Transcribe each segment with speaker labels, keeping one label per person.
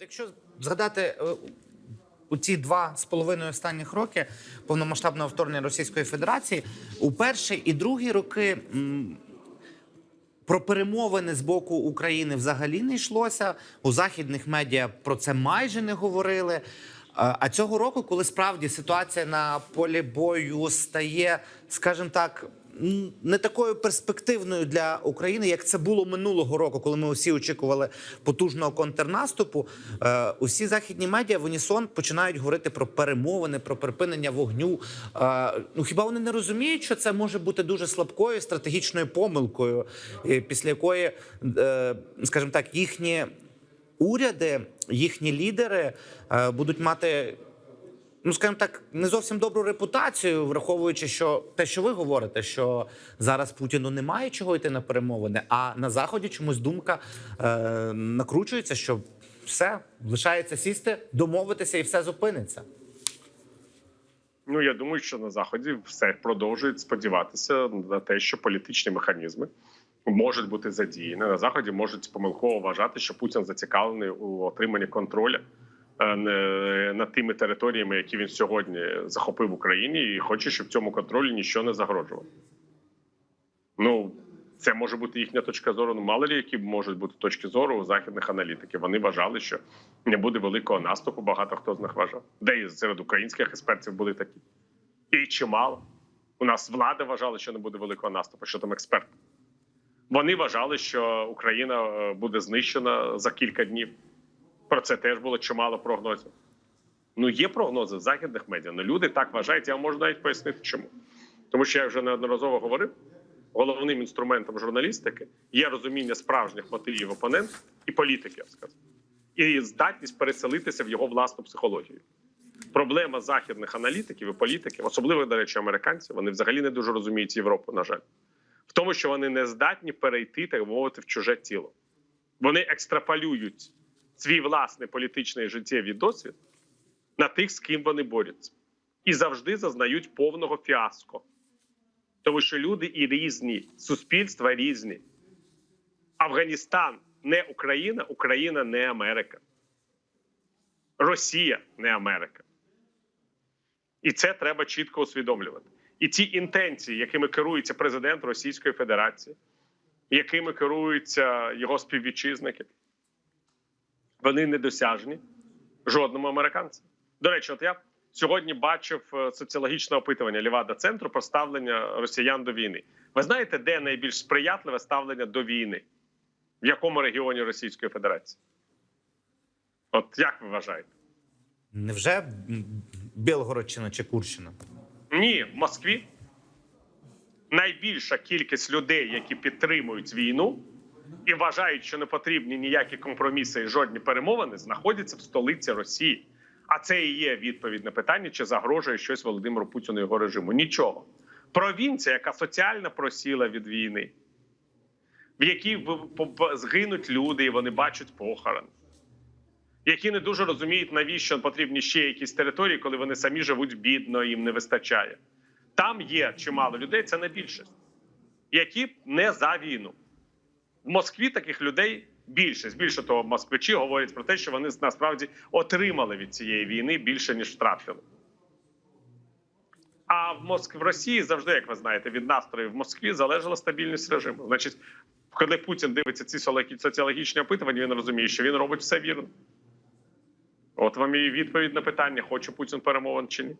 Speaker 1: Якщо згадати е, у ці два з половиною останніх роки повномасштабного вторгнення Російської Федерації, у перші і другі роки про перемовини з боку України взагалі не йшлося. У західних медіа про це майже не говорили. А а цього року, коли справді ситуація на полі бою стає, скажімо так, не такою перспективною для України, як це було минулого року, коли ми усі очікували потужного контрнаступу. Е, усі західні медіа в унісон починають говорити про перемовини, про припинення вогню. Е, ну хіба вони не розуміють, що це може бути дуже слабкою стратегічною помилкою, е, після якої, скажімо так, їхні уряди, їхні лідери будуть мати. Ну, скажімо так, не зовсім добру репутацію, враховуючи, що те, що ви говорите, що зараз Путіну немає чого йти на перемовини, а на заході чомусь думка е, накручується, що все лишається сісти, домовитися і все зупиниться.
Speaker 2: Ну я думаю, що на заході все продовжують сподіватися на те, що політичні механізми можуть бути задіяні. На заході можуть помилково вважати, що Путін зацікавлений у отриманні контролю над тими територіями, які він сьогодні захопив в Україні, і хоче, щоб цьому контролі нічого не загрожувало. Ну, це може бути їхня точка зору. Ну, мало ли, які можуть бути точки зору у західних аналітиків. Вони вважали, що не буде великого наступу. Багато хто з них вважав. Де і серед українських експертів були такі. І чимало. У нас влада вважала, що не буде великого наступу. Що там експерти? Вони вважали, що Україна е, буде знищена за кілька днів. Про це теж було чимало прогнозів. Ну, є прогнози в західних медіа. Ну люди так вважають. Я можу навіть пояснити, чому. Тому що я вже неодноразово говорив. Головним інструментом журналістики є розуміння справжніх мотивів опонента і політики, я б сказав, і здатність переселитися в його власну психологію. Проблема західних аналітиків і політиків, особливо, до речі, американців, вони взагалі не дуже розуміють Європу, на жаль, в тому, що вони не здатні перейти так мовити в чуже тіло. Вони екстраполюють свій власний політичний життєвий досвід на тих, з ким вони борються, і завжди зазнають повного фіаско. Тому що люди і різні, суспільства різні. Афганістан не Україна, Україна не Америка. Росія не Америка. І це треба чітко усвідомлювати. І ті інтенції, якими керується президент Російської Федерації, якими керуються його співвітчизники, вони недосяжні жодному американцю. До речі, от я сьогодні бачив е, соціологічне опитування Лівада центру про ставлення росіян до війни. Ви знаєте, де найбільш сприятливе ставлення до війни? В якому регіоні Російської Федерації? От як ви вважаєте?
Speaker 1: Невже Білгородщина чи Курщина?
Speaker 2: Ні, в Москві найбільша кількість людей, які підтримують війну і вважають, що не потрібні ніякі компроміси і жодні перемовини, знаходяться в столиці Росії. А це і є відповідь на питання, чи загрожує щось Володимиру Путіну його режиму. Нічого. Провінція, яка соціально просіла від війни, в якій згинуть люди, і вони бачать похорон, які не дуже розуміють, навіщо потрібні ще якісь території, коли вони самі живуть бідно, їм не вистачає. Там є чимало людей, це не більшість, які не за війну. В Москві таких людей більшість. Більше того, москвичі говорять про те, що вони насправді отримали від цієї війни більше ніж втратили. А в Москві в Росії завжди, як ви знаєте, від настрою в Москві залежала стабільність режиму. Значить, коли Путін дивиться ці соціологічні опитування, він розуміє, що він робить все вірно. От вам і відповідь на питання: хоче Путін перемовин чи ні.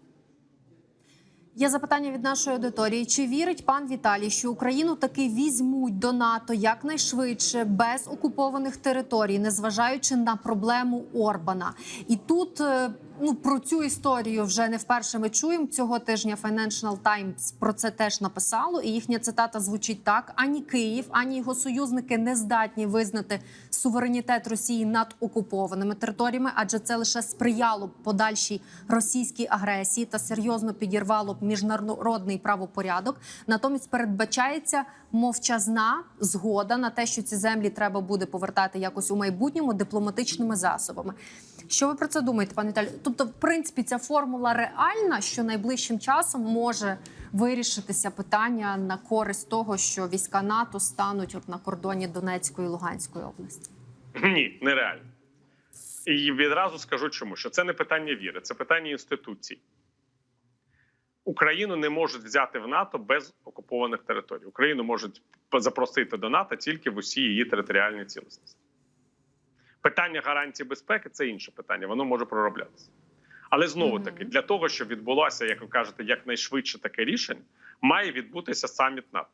Speaker 3: Є запитання від нашої аудиторії. Чи вірить пан Віталій, що Україну таки візьмуть до НАТО якнайшвидше без окупованих територій, незважаючи на проблему Орбана? І тут е, ну про цю історію вже не вперше ми чуємо. Цього тижня Financial Times про це теж написало. І їхня цитата звучить так: ані Київ, ані його союзники не здатні визнати суверенітет Росії над окупованими територіями, адже це лише сприяло б подальшій російській агресії та серйозно підірвало б міжнародний правопорядок. Натомість передбачається мовчазна згода на те, що ці землі треба буде повертати якось у майбутньому дипломатичними засобами. Що ви про це думаєте, пане Віталію? Тобто, в принципі, ця формула реальна, що найближчим часом може вирішитися питання на користь того, що війська НАТО стануть от на кордоні Донецької і Луганської області.
Speaker 2: Ні, нереально. І відразу скажу, чому що це не питання віри, це питання інституцій. Україну не можуть взяти в НАТО без окупованих територій. Україну можуть запросити до НАТО тільки в усі її територіальні цілісності. Питання гарантії безпеки це інше питання, воно може пророблятися. Але знову таки, для того, щоб відбулося, як ви кажете, якнайшвидше таке рішення, має відбутися саміт НАТО.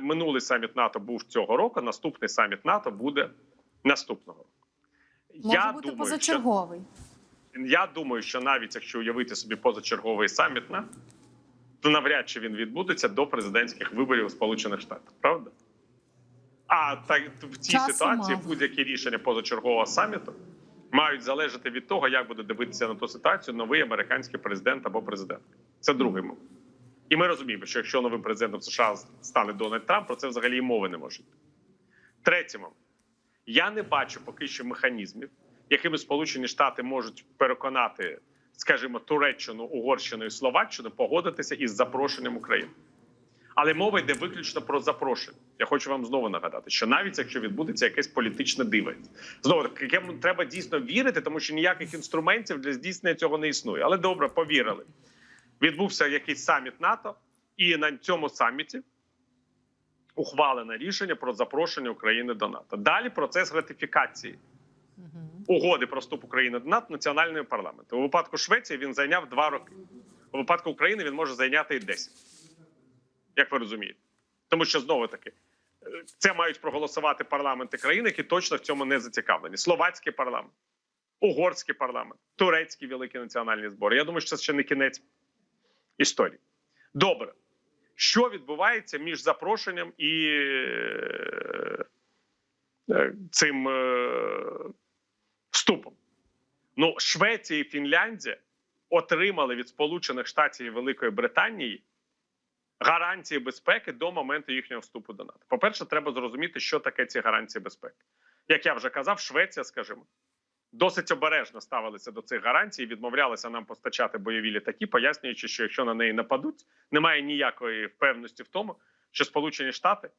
Speaker 2: Минулий саміт НАТО був цього року, наступний саміт НАТО буде наступного року.
Speaker 3: Може бути
Speaker 2: що
Speaker 3: позачерговий.
Speaker 2: я думаю, що навіть якщо уявити собі позачерговий саміт НАТО, то навряд чи він відбудеться до президентських виборів у Сполучених Штатах, правда? А так в цій
Speaker 3: Часу
Speaker 2: ситуації будь-які рішення позачергового саміту мають залежати від того, як буде дивитися на ту ситуацію новий американський президент або президентка. Це другий момент. І ми розуміємо, що якщо новим президентом США стане Дональд Трамп, про це взагалі і мови не може. Третій момент. Я не бачу поки що механізмів, якими Сполучені Штати можуть переконати, скажімо, Туреччину, Угорщину і Словаччину погодитися із запрошенням України. Але мова йде виключно про запрошення. Я хочу вам знову нагадати, що навіть якщо відбудеться якесь політичне диво, знову таки, треба дійсно вірити, тому що ніяких інструментів для здійснення цього не існує. Але добре, повірили. Відбувся якийсь саміт НАТО, і на цьому саміті ухвалене рішення про запрошення України до НАТО. Далі процес ратифікації угоди про вступ України до НАТО національною парламенту. У випадку Швеції він зайняв два роки. У випадку України він може зайняти і 10. Як ви розумієте? Тому що знову таки це мають проголосувати парламенти країн, які точно в цьому не зацікавлені. Словацький парламент, угорський парламент, турецький великий національний збор. Я думаю, що це ще не кінець історії. Добре. Що відбувається між запрошенням і е, е, цим е, вступом? Ну, Швеція і Фінляндія отримали від Сполучених Штатів і Великої Британії гарантії безпеки до моменту їхнього вступу до НАТО. По-перше, треба зрозуміти, що таке ці гарантії безпеки. Як я вже казав, Швеція, скажімо, досить обережно ставилися до цих гарантій і відмовлялися нам постачати бойові літаки, пояснюючи, що якщо на неї нападуть, немає ніякої впевненості в тому, що Сполучені Штати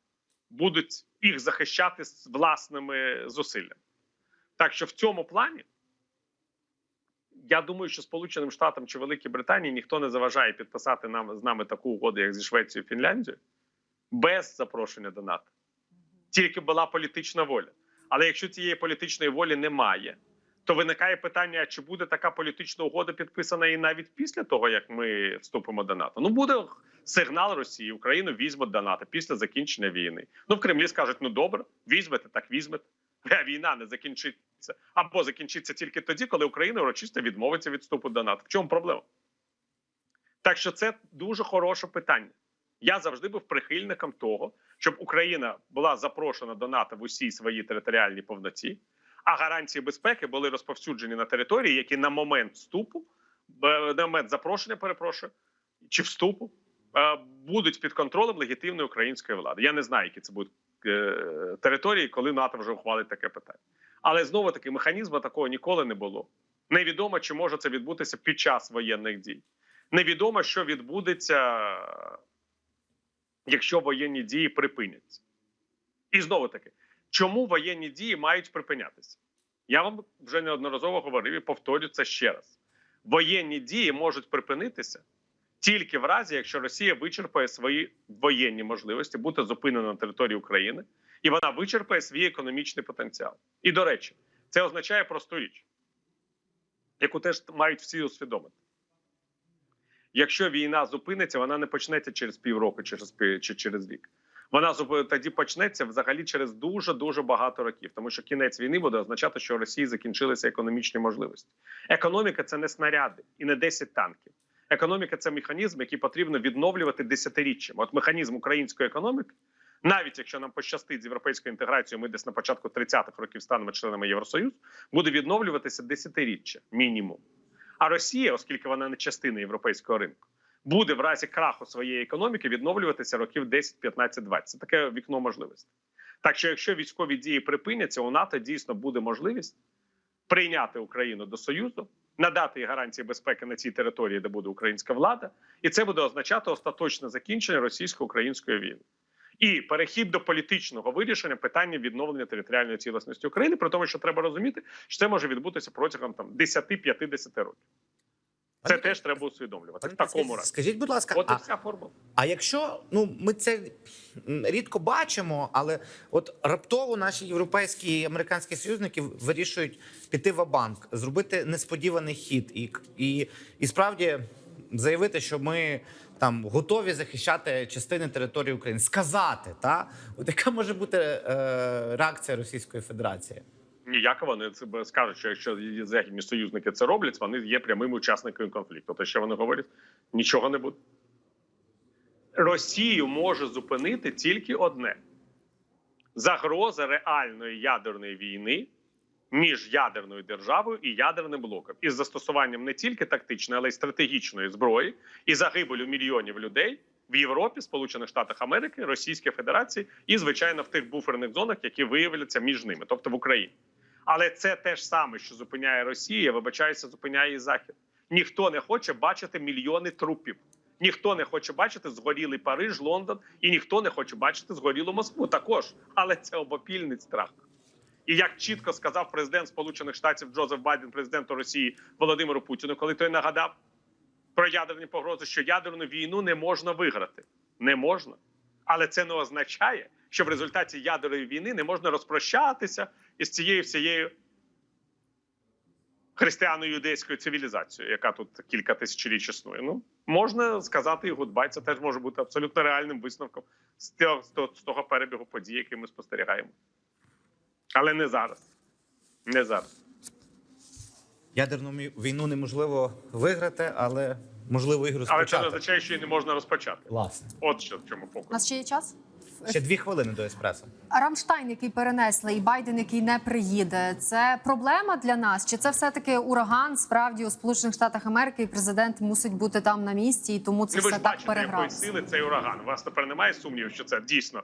Speaker 2: будуть їх захищати з власними зусиллями. Так що в цьому плані. Я думаю, що Сполученим Штатам чи Великій Британії ніхто не заважає підписати нам з нами таку угоду, як зі Швецією і Фінляндією, без запрошення до НАТО. Тільки була політична воля. Але якщо цієї політичної волі немає, то виникає питання: чи буде така політична угода підписана і навіть після того, як ми вступимо до НАТО? Ну буде сигнал Росії, Україну візьмуть до НАТО після закінчення війни. Ну в Кремлі скажуть: ну добре, візьмете, так візьмете. Війна не закінчиться або закінчиться тільки тоді, коли Україна урочисто відмовиться від вступу до НАТО. В чому проблема? Так що це дуже хороше питання. Я завжди був прихильником того, щоб Україна була запрошена до НАТО в усій своїй територіальній повноті, а гарантії безпеки були розповсюджені на території, які на момент вступу, е, на момент запрошення, перепрошую, чи вступу е, будуть під контролем легітимної української влади. Я не знаю, які це будуть е, території, коли НАТО вже ухвалить таке питання. Але знову таки механізму такого ніколи не було. Невідомо, чи може це відбутися під час воєнних дій. Невідомо, що відбудеться, якщо воєнні дії припиняться. І знову таки, чому воєнні дії мають припинятися? Я вам вже неодноразово говорив і повторю це ще раз: воєнні дії можуть припинитися тільки в разі, якщо Росія вичерпає свої воєнні можливості бути зупинена на території України, і вона вичерпає свій економічний потенціал. І до речі, це означає просту річ, яку теж мають всі усвідомити. Якщо війна зупиниться, вона не почнеться через півроку, через чи через рік. Вона тоді почнеться взагалі через дуже дуже багато років, тому що кінець війни буде означати, що у Росії закінчилися економічні можливості. Економіка це не снаряди і не 10 танків. Економіка це механізм, який потрібно відновлювати десятиріччям. От механізм української економіки, навіть якщо нам пощастить з європейською інтеграцією, ми десь на початку 30-х років станемо членами Євросоюзу, буде відновлюватися десятиріччя мінімум. А Росія, оскільки вона не частина європейського ринку, буде в разі краху своєї економіки відновлюватися років 10, 15, 20. Це таке вікно можливостей. Так що, якщо військові дії припиняться, у НАТО дійсно буде можливість прийняти Україну до Союзу, надати їй гарантії безпеки на цій території, де буде українська влада, і це буде означати остаточне закінчення російсько-української війни. І перехід до політичного вирішення питання відновлення територіальної цілісності України, при тому, що треба розуміти, що це може відбутися протягом там 10-50 років. Це теж треба усвідомлювати. В такому разі.
Speaker 1: Скажіть, будь ласка,
Speaker 2: От і
Speaker 1: а,
Speaker 2: вся формула.
Speaker 1: а якщо ну ми це рідко бачимо, але от раптово наші європейські і американські союзники вирішують піти в банк зробити несподіваний хід і, і, і справді заявити, що ми там готові захищати частини території України, сказати, та от яка може бути е, реакція Російської Федерації?
Speaker 2: Ніяко вони це скажуть, що якщо західні союзники це роблять, вони є прямими учасниками конфлікту. То що вони говорять? Нічого не буде. Росію може зупинити тільки одне: загроза реальної ядерної війни між ядерною державою і ядерним блоком, із застосуванням не тільки тактичної, але й стратегічної зброї і загибелю мільйонів людей в Європі, Сполучених Штатах Америки, Російській Федерації і, звичайно, в тих буферних зонах, які виявляться між ними, тобто в Україні. Але це те ж саме, що зупиняє Росія, вибачаюся, зупиняє і Захід. Ніхто не хоче бачити мільйони трупів. Ніхто не хоче бачити згорілий Париж, Лондон, і ніхто не хоче бачити згорілу Москву також. Але це обопільний страх. І як чітко сказав президент Сполучених Штатів Джозеф Байден, президенту Росії Володимиру Путіну, коли той нагадав про ядерні погрози, що ядерну війну не можна виграти. Не можна. Але це не означає, що в результаті ядерної війни не можна розпрощатися із цією всією християно-юдейською цивілізацією, яка тут кілька тисячоліть існує. Ну можна сказати і гудбай. Це теж може бути абсолютно реальним висновком з того, з того- перебігу подій, який ми спостерігаємо. Але не зараз. Не зараз.
Speaker 1: Ядерну війну неможливо виграти, але можливо ігру
Speaker 2: Але це не означає, що її не можна розпочати.
Speaker 1: Власне.
Speaker 2: От що в чому
Speaker 3: У нас ще є час?
Speaker 1: Ще дві хвилини до еспресо.
Speaker 3: Рамштайн, який перенесли, і Байден, який не приїде, це проблема для нас? Чи це все таки ураган? Справді у Сполучених Штатах Америки і президент мусить бути там на місці, і тому це
Speaker 2: Ну, ви
Speaker 3: все
Speaker 2: ж
Speaker 3: так
Speaker 2: бачите, якої
Speaker 3: перегралося?
Speaker 2: сили цей ураган. У вас тепер немає сумнівів, що це дійсно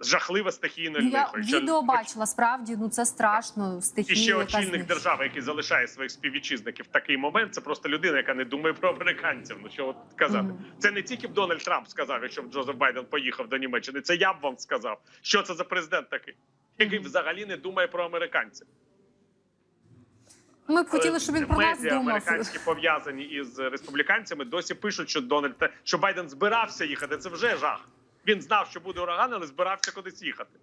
Speaker 2: жахливе стихійне
Speaker 3: Ну, Я
Speaker 2: лихо.
Speaker 3: Відео бачила. Справді, ну це страшно.
Speaker 2: І ще очільник держави, який залишає своїх співвітчизників в такий момент, це просто людина, яка не думає про американців. Ну що от казати,
Speaker 3: Мгм.
Speaker 2: це не тільки б Дональд Трамп сказав, якщо б Джозеф Байден поїхав до Німеччини. Це я б вам сказав. Що це за президент такий, який взагалі не думає про американців.
Speaker 3: Ми б хотіли, щоб він про нас думав.
Speaker 2: американські пов'язані із республіканцями. Досі пишуть, що Дональд що Байден збирався їхати. Це вже жах. Він знав, що буде ураган, але збирався кудись їхати.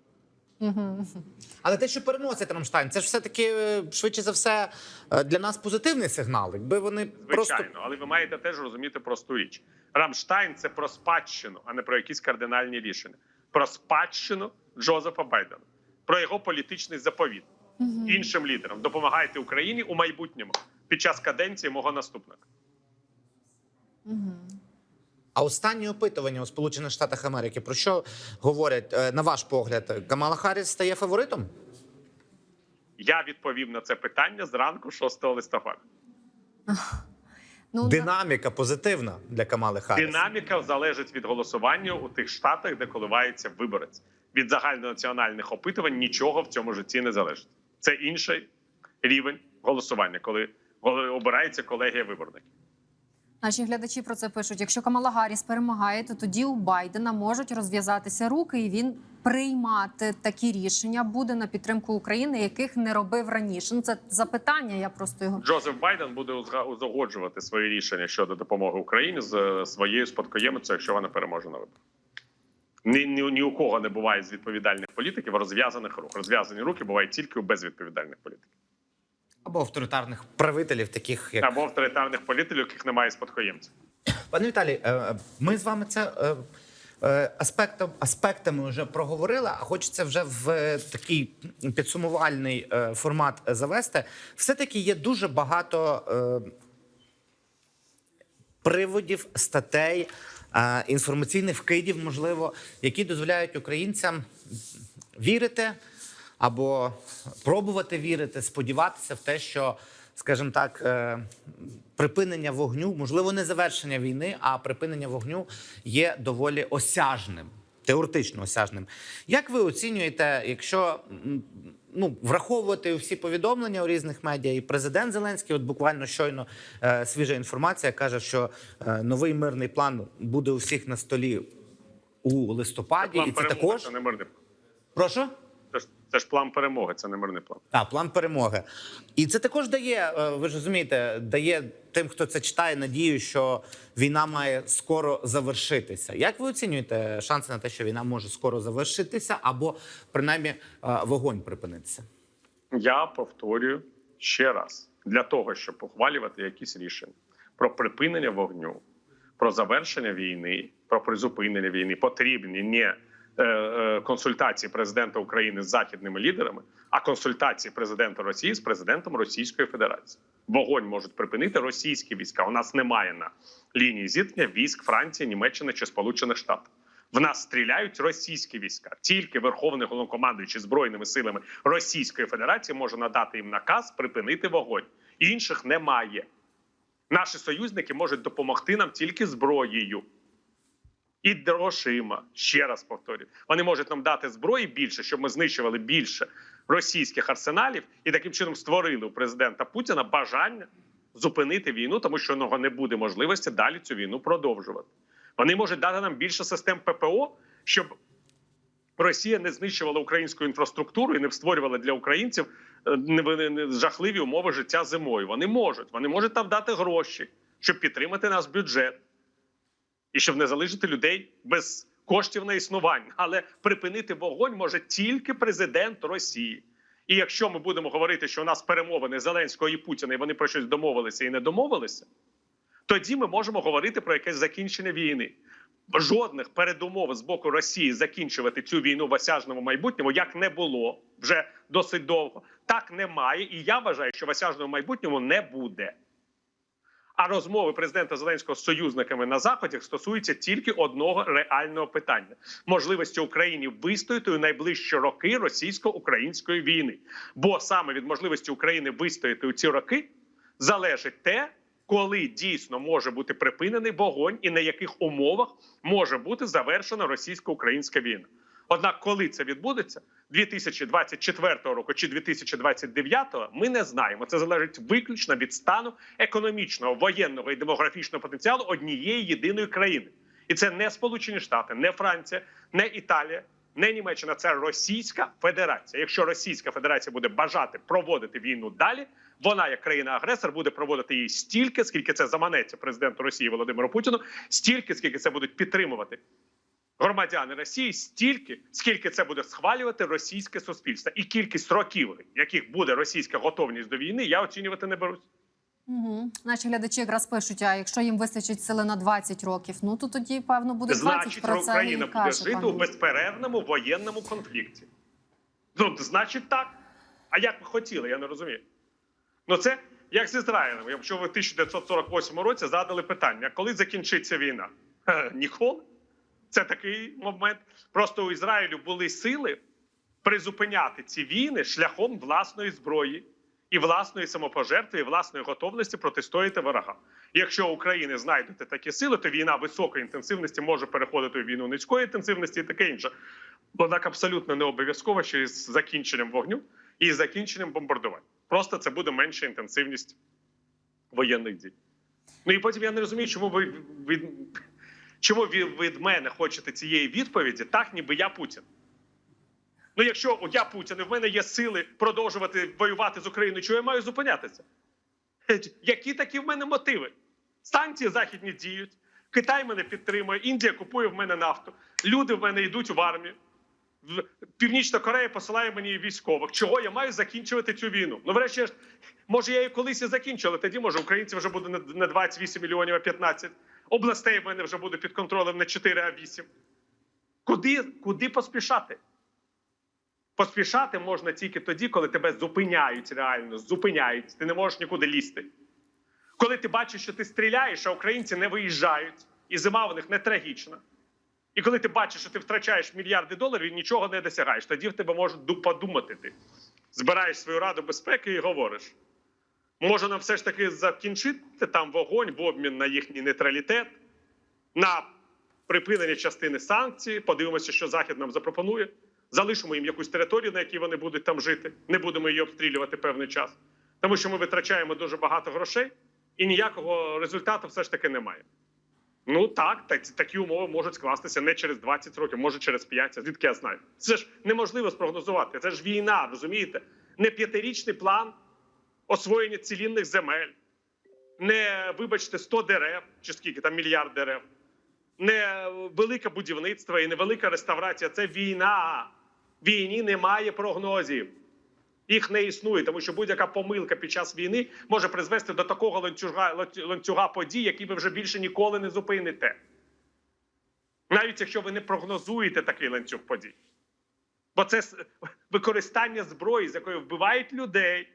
Speaker 1: Але те, що переносить Рамштайн, це ж все таки швидше за все е, для нас позитивний сигнал. Якби вони просто
Speaker 2: Звичайно, але ви маєте теж розуміти просту річ. Рамштайн це про спадщину, а не про якісь кардинальні рішення. Про спадщину Джозефа Байдена, про його політичний заповіт іншим лідерам. Допомагайте Україні у майбутньому під час каденції мого наступника.
Speaker 1: А останні опитування у Сполучених Штатах Америки про що говорять е, на ваш погляд? Камала Харріс стає фаворитом?
Speaker 2: Я відповів на це питання зранку 6 листопада.
Speaker 3: Ну,
Speaker 1: Динаміка позитивна для Камали Харріс.
Speaker 2: Динаміка залежить від голосування у тих штатах, де коливається виборець. Від загальнонаціональних опитувань нічого в цьому житті не залежить. Це інший рівень голосування, коли коли обирається колегія виборників.
Speaker 3: Наші глядачі про це пишуть. Якщо Камала Гарріс перемагає, то тоді у Байдена можуть розв'язатися руки, і він приймати такі рішення буде на підтримку України, яких не робив раніше. Ну це запитання. Я просто його
Speaker 2: Джозеф Байден буде узгоджувати свої рішення щодо допомоги Україні з е, своєю спадкоємицею, якщо вона переможе на виборах. Ні, ні, ні у кого не буває з відповідальних політиків розв'язаних рук. Розв'язані руки бувають тільки у безвідповідальних політиків
Speaker 1: Або авторитарних правителів, таких як
Speaker 2: або авторитарних політиків, яких немає спадкоємців.
Speaker 1: Пане Віталій, е, ми з вами це е, е, аспектом, аспектами вже проговорили, а хочеться вже в такий підсумувальний формат завести. Все-таки є дуже багато приводів, статей, інформаційних вкидів, можливо, які дозволяють українцям вірити або пробувати вірити, сподіватися в те, що, скажімо так, е, припинення вогню, можливо, не завершення війни, а припинення вогню є доволі осяжним, теоретично осяжним. Як ви оцінюєте, якщо ну, враховувати всі повідомлення у різних медіа, і президент Зеленський, от буквально щойно е, свіжа інформація каже, що е, новий мирний план буде у всіх на столі у листопаді, і це також
Speaker 2: не мирний
Speaker 1: прошу.
Speaker 2: Це ж, це ж план перемоги, це не мирний план.
Speaker 1: А, план перемоги. І це також дає, е, ви ж розумієте, дає тим, хто це читає, надію, що війна має скоро завершитися. Як ви оцінюєте шанси на те, що війна може скоро завершитися, або принаймні е, вогонь припинитися?
Speaker 2: Я повторюю ще раз: для того, щоб ухвалювати якісь рішення про припинення вогню, про завершення війни, про призупинення війни, потрібні не консультації президента України з західними лідерами, а консультації президента Росії з президентом Російської Федерації. Вогонь можуть припинити російські війська. У нас немає на лінії зіткнення військ Франції, Німеччини чи Сполучених Штатів. В нас стріляють російські війська. Тільки Верховний головнокомандуючий збройними силами Російської Федерації може надати їм наказ припинити вогонь. Інших немає. Наші союзники можуть допомогти нам тільки зброєю і грошима. Ще раз повторюю, вони можуть нам дати зброї більше, щоб ми знищували більше російських арсеналів і таким чином створили у президента Путіна бажання зупинити війну, тому що нього не буде можливості далі цю війну продовжувати. Вони можуть дати нам більше систем ППО, щоб Росія не знищувала українську інфраструктуру і не створювала для українців е, жахливі умови життя зимою. Вони можуть. Вони можуть нам дати гроші, щоб підтримати наш бюджет і щоб не залишити людей без коштів на існування. Але припинити вогонь може тільки президент Росії. І якщо ми будемо говорити, що у нас перемовини Зеленського і Путіна, і вони про щось домовилися і не домовилися, тоді ми можемо говорити про якесь закінчення війни. Жодних передумов з боку Росії закінчувати цю війну в осяжному майбутньому як не було вже досить довго. Так немає, і я вважаю, що в осяжному майбутньому не буде. А розмови президента Зеленського з союзниками на заході стосуються тільки одного реального питання: можливості Україні вистояти у найближчі роки російсько-української війни. Бо саме від можливості України вистояти у ці роки залежить те, коли дійсно може бути припинений вогонь і на яких умовах може бути завершена російсько-українська війна. Однак, коли це відбудеться 2024 року чи 2029, ми не знаємо. Це залежить виключно від стану економічного, воєнного і демографічного потенціалу однієї єдиної країни. І це не Сполучені Штати, не Франція, не Італія, не Німеччина. Це Російська Федерація. Якщо Російська Федерація буде бажати проводити війну далі, вона, як країна-агресор, буде проводити її стільки, скільки це заманеться президенту Росії Володимиру Путіну, стільки, скільки це будуть підтримувати громадяни Росії стільки, скільки це буде схвалювати російське суспільство, і кількість років, яких буде російська готовність до війни, я оцінювати не берусь.
Speaker 3: Угу. Наші глядачі якраз пишуть: а якщо їм вистачить сили на 20 років, ну то тоді певно буде 20
Speaker 2: Значить,
Speaker 3: про це
Speaker 2: Україна
Speaker 3: і
Speaker 2: буде
Speaker 3: каже,
Speaker 2: жити
Speaker 3: пан
Speaker 2: у безперервному воєнному конфлікті. Ну, значить, так. А як ви хотіли, я не розумію. Ну, це як з Ізраїлем. Якщо ви в 1948 році задали питання, коли закінчиться війна? Ніколи. Це такий момент. Просто у Ізраїлю були сили призупиняти ці війни шляхом власної зброї і власної самопожертви, і власної готовності протистояти ворогам. Якщо України знайдете такі сили, то війна високої інтенсивності може переходити у війну низької інтенсивності і таке інше. Однак абсолютно не обов'язково, що із закінченням вогню і закінченням бомбардувань. Просто це буде менша інтенсивність воєнних дій. Ну і потім я не розумію, чому ви від, чому ви від мене хочете цієї відповіді, так ніби я Путін. Ну, якщо я Путін, і в мене є сили продовжувати воювати з Україною, чого я маю зупинятися? Які такі в мене мотиви? Санкції західні діють, Китай мене підтримує, Індія купує в мене нафту, люди в мене йдуть в армію. Північна Корея посилає мені військових. Чого я маю закінчувати цю війну? Ну, врешті, може, я її колись і закінчу, але тоді, може, українців вже буде не 28 мільйонів, а 15. Областей в мене вже буде під контролем не 4, а 8. Куди, куди поспішати? Поспішати можна тільки тоді, коли тебе зупиняють реально, зупиняють. Ти не можеш нікуди лізти. Коли ти бачиш, що ти стріляєш, а українці не виїжджають, і зима в них не трагічна. І коли ти бачиш, що ти втрачаєш мільярди доларів і нічого не досягаєш, тоді в тебе можуть подумати ти. Збираєш свою раду безпеки і говориш. Може нам все ж таки закінчити там вогонь в обмін на їхній нейтралітет, на припинення частини санкцій, подивимося, що Захід нам запропонує. Залишимо їм якусь територію, на якій вони будуть там жити. Не будемо її обстрілювати певний час. Тому що ми витрачаємо дуже багато грошей, і ніякого результату все ж таки немає. Ну так, так, такі умови можуть скластися не через 20 років, може через 5. Звідки я знаю? Це ж неможливо спрогнозувати. Це ж війна, розумієте? Не п'ятирічний план освоєння цілінних земель, не, вибачте, 100 дерев чи скільки там мільярд дерев, не велике будівництво і не велика реставрація. Це війна. Війні немає прогнозів. Їх не існує, тому що будь-яка помилка під час війни може призвести до такого ланцюга, ланцюга подій, які ви вже більше ніколи не зупините. Навіть якщо ви не прогнозуєте такий ланцюг подій. Бо це використання зброї, з якою вбивають людей,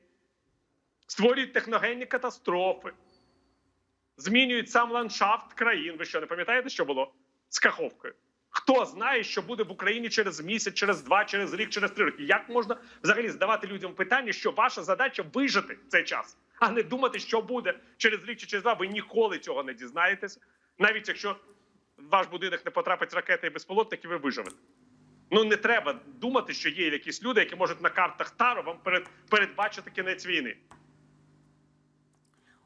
Speaker 2: створюють техногенні катастрофи, змінюють сам ландшафт країн. Ви що, не пам'ятаєте, що було з Каховкою? Хто знає, що буде в Україні через місяць, через два, через рік, через три роки? Як можна взагалі задавати людям питання, що ваша задача вижити цей час, а не думати, що буде через рік чи через два? Ви ніколи цього не дізнаєтесь, навіть якщо ваш будинок не потрапить ракети і безпілотники, ви виживете. Ну не треба думати, що є якісь люди, які можуть на картах Таро вам передбачити кінець війни.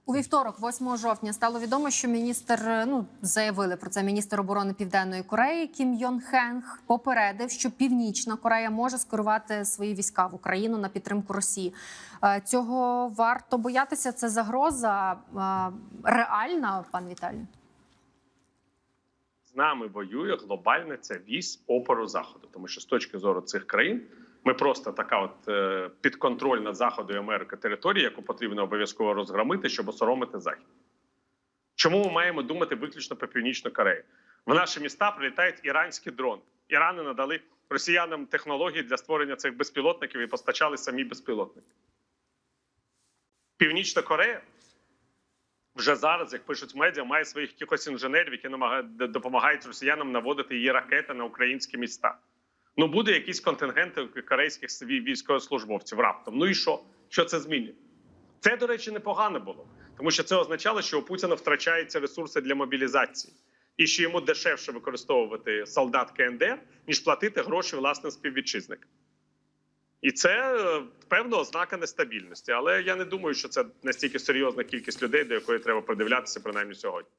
Speaker 3: У вівторок, 8 жовтня, стало відомо, що міністр ну заявили про це міністр оборони Південної Кореї Кім Йон Хенг попередив, що Північна Корея може скерувати свої війська в Україну на підтримку Росії. Е, Цього варто боятися. Це загроза е, реальна, пан Віталій.
Speaker 2: з нами воює глобальна ця вісь опору заходу, тому що з точки зору цих країн ми просто така, от е, підконтрольна заходу і Америки територія, яку потрібно обов'язково розгромити, щоб осоромити захід. Чому ми маємо думати виключно про північну Корею? В наші міста прилітають іранські дрони. Ірани надали росіянам технології для створення цих безпілотників і постачали самі безпілотники. Північна Корея вже зараз, як пишуть медіа, має своїх якихось інженерів, які допомагають росіянам наводити її ракети на українські міста. Ну буде якийсь контингент корейських військовослужбовців раптом. Ну і що? Що це змінює? Це, до речі, непогано було, тому що це означало, що у Путіна втрачаються ресурси для мобілізації, і що йому дешевше використовувати солдат КНДР, ніж платити гроші власним співвітчизникам. І це е, певна ознака нестабільності. Але я не думаю, що це настільки серйозна кількість людей, до якої треба придивлятися, принаймні сьогодні.